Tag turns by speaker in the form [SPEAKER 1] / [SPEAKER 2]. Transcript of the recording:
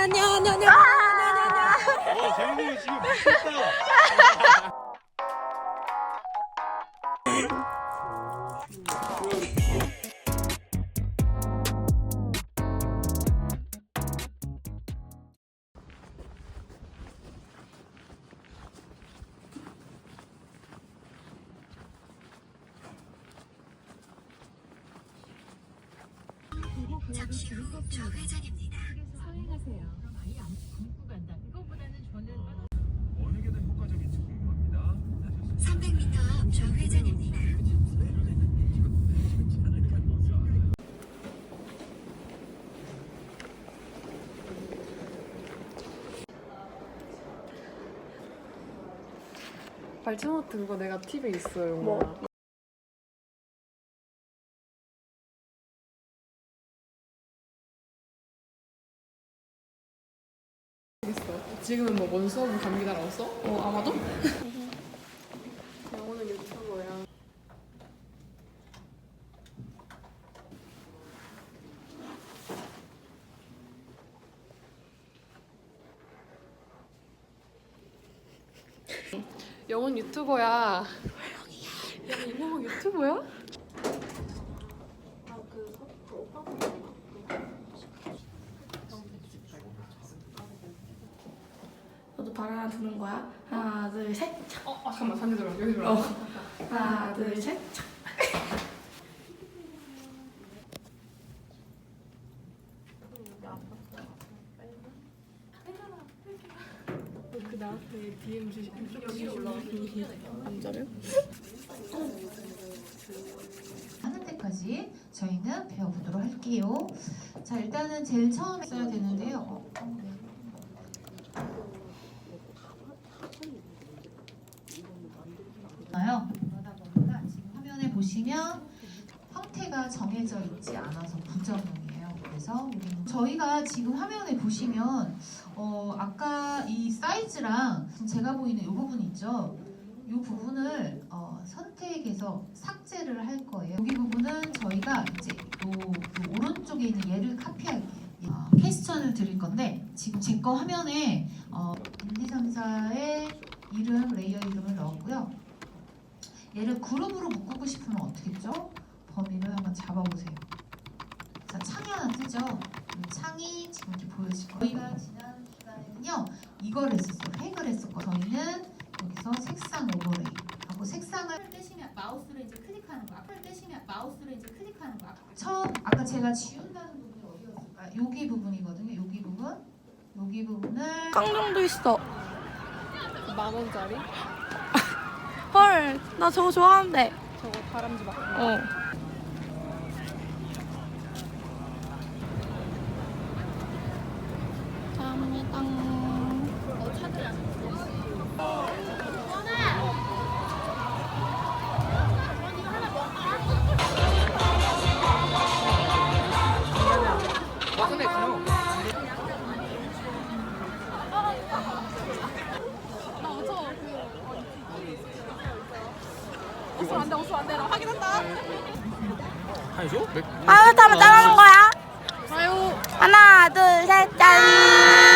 [SPEAKER 1] 안녕 안녕 안녕
[SPEAKER 2] 어, 재민이 지금 미쳤다. 어느 게 더 효과적인지 궁금합니다.
[SPEAKER 3] 300m 앞 좌회전입니다.
[SPEAKER 4] 발치노트 그거 내가 팁에 있어요.
[SPEAKER 1] 뭐?
[SPEAKER 4] 지금은 뭐 원수업은 감기다 나왔어?
[SPEAKER 1] 어 아마도?
[SPEAKER 4] 영어는 유튜버야. 영은 유튜버야. 영어 유튜버야?
[SPEAKER 1] 발 하나 드는 거야? 하나 둘셋
[SPEAKER 4] 어, 아, 잠깐만, 산에 들어. 여기 들어.
[SPEAKER 1] 하나 둘셋
[SPEAKER 4] 그 나한테 DM 주시 여기 올라가. 남자를?
[SPEAKER 5] 하는 데까지 저희는 배워보도록 할게요. 자, 일단은 제일 처음에 써야 되는데요. 어, 어, 네. 나요. 그러다 보니까 지금 화면에 보시면 형태가 정해져 있지 않아서 부정형이에요. 그래서 저희가 지금 화면에 보시면 어, 아까 이 사이즈랑 제가 보이는 이 부분 있죠. 이 부분을 어, 선택해서 삭제를 할 거예요. 여기 부분은 저희가 이제 요, 요 오른쪽에 있는 얘를 카피할게요. 어, 퀘스천을 드릴 건데 지금 제 거 화면에 어, 1, 2, 3, 4의 이름, 레이어 이름을 넣었고요. 얘를 그룹으로 묶고 싶으면 어떻게 했죠? 범위를 한번 잡아보세요. 자, 창이 하나 뜨죠? 이 창이 지금 이렇게 보여질 거예요. 저희가 지난 시간에는요, 이걸 했었어요. 획을 했었고, 저희는 여기서 색상 오버레이 하고 색상을
[SPEAKER 6] 떼시면 마우스로 이제 클릭하는 거. 앞을 떼시면 마우스로 이제 클릭하는 거.
[SPEAKER 5] 처음 아까 제가 지운다는 부분이 어디였을까? 여기 부분이거든요. 여기 부분, 여기 부분을
[SPEAKER 1] 깡정도 있어
[SPEAKER 4] 만 원짜리?
[SPEAKER 1] 헐 나 저거 좋아하는데
[SPEAKER 4] 저거 다람쥐 막.
[SPEAKER 1] 어 감사합니다
[SPEAKER 2] 한쇼?
[SPEAKER 1] 아유 다음에 따라하는 거야? 아유. 하나 둘 셋 짠